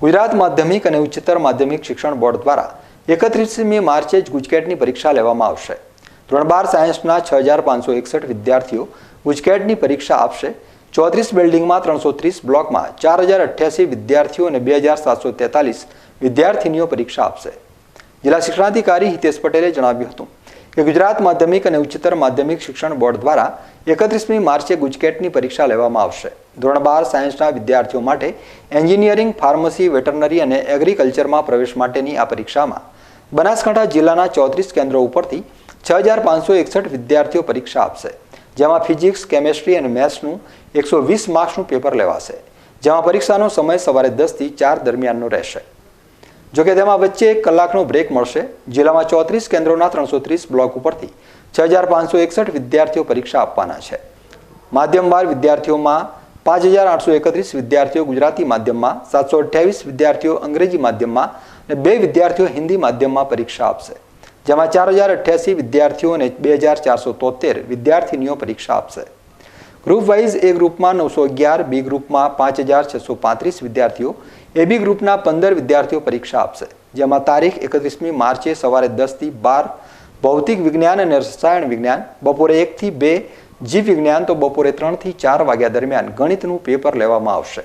ગુજરાત માધ્યમિક અને ઉચ્ચતર માધ્યમિક શિક્ષણ બોર્ડ દ્વારા એકત્રીસમી માર્ચે જ ગુજકેટની પરીક્ષા લેવામાં આવશે. ધોરણ બાર સાયન્સના છ હજાર પાંચસો એકસઠ વિદ્યાર્થીઓ ગુજકેટની પરીક્ષા આપશે. ચોત્રીસ બિલ્ડિંગમાં ત્રણસો ત્રીસ બ્લોકમાં ચાર હજાર અઠ્યાસી વિદ્યાર્થીઓ અને બે હજાર સાતસો તેતાલીસ વિદ્યાર્થીનીઓ પરીક્ષા આપશે. જિલ્લા શિક્ષણાધિકારી હિતેશ પટેલે જણાવ્યું હતું કે ગુજરાત માધ્યમિક અને ઉચ્ચતર માધ્યમિક શિક્ષણ બોર્ડ દ્વારા એકત્રીસમી માર્ચે ગુજકેટની પરીક્ષા લેવામાં આવશે. ધોરણ બાર સાયન્સના વિદ્યાર્થીઓ માટે એન્જિનિયરિંગ, ફાર્મસી, વેટરનરી અને એગ્રીકલ્ચરમાં પ્રવેશ માટેની આ પરીક્ષામાં બનાસકાંઠા જિલ્લાના ચોત્રીસ કેન્દ્રો ઉપરથી છ હજાર પાંચસો એકસઠ વિદ્યાર્થીઓ પરીક્ષા આપશે, જેમાં ફિઝિક્સ, કેમેસ્ટ્રી અને મેથ્સનું એકસો વીસ માર્ક્સનું પેપર લેવાશે, જેમાં પરીક્ષાનો સમય સવારે દસથી ચાર દરમિયાનનો રહેશે. જોકે તેમાં વચ્ચે એક કલાકનો બ્રેક મળશે, જિલ્લામાં ચોત્રીસ કેન્દ્રોના ત્રણસો ત્રીસ બ્લોક ઉપરથી છ હજાર પાંચસો એકસઠ વિદ્યાર્થીઓ પરીક્ષા આપવાના છે. માધ્યમવાર વિદ્યાર્થીઓમાં પાંચ હજાર આઠસો એકત્રીસ વિદ્યાર્થીઓ ગુજરાતી માધ્યમમાં, સાતસો અઠ્યાવીસ વિદ્યાર્થીઓ અંગ્રેજી માધ્યમમાં અને બે વિદ્યાર્થીઓ હિન્દી માધ્યમમાં પરીક્ષા આપશે. જેમાં ચાર હજાર અઠ્યાસી વિદ્યાર્થીઓ બે હજાર ચારસો તોતેર વિદ્યાર્થીનીઓ પરીક્ષા આપશે. ગ્રુપ વાઇઝ એ ગ્રુપમાં નવસો અગિયાર બી ગ્રુપમાં પાંચ હજાર છસો પાંત્રીસ વિદ્યાર્થીઓ એબી ગ્રુપના પંદર વિદ્યાર્થીઓ પરીક્ષા આપશે. જેમાં તારીખ એકત્રીસમી માર્ચે સવારે દસથી બાર, ભૌતિક વિજ્ઞાન અને રસાયણ વિજ્ઞાન, બપોરે એકથી બે જીવ વિજ્ઞાન તો બપોરે ત્રણથી ચાર વાગ્યા દરમિયાન ગણિતનું પેપર લેવામાં આવશે.